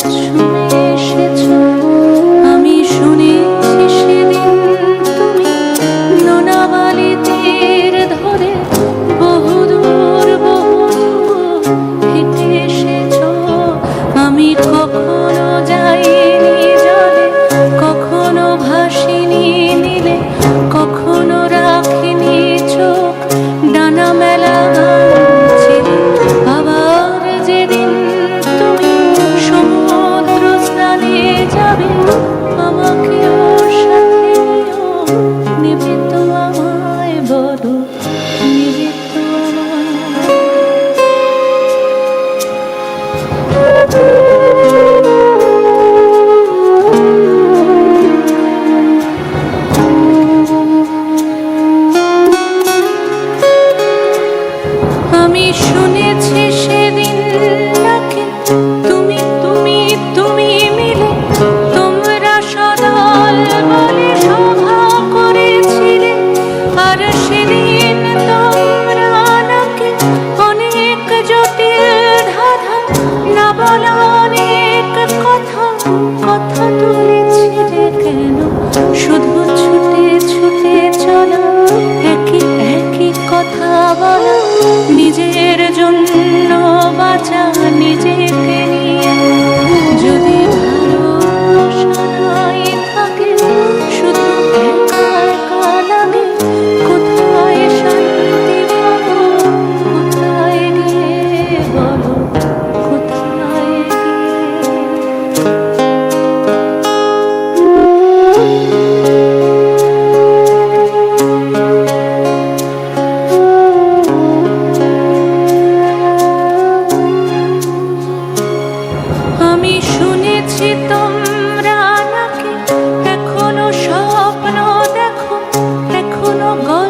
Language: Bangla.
ছুঁয়ে এসেছ আমি শুনেছি সেদিন তুমি লোনাবালি তীর ধরে বহুদূর বহুদূর হেঁটে এসেছ। আমি কখন Thank you. có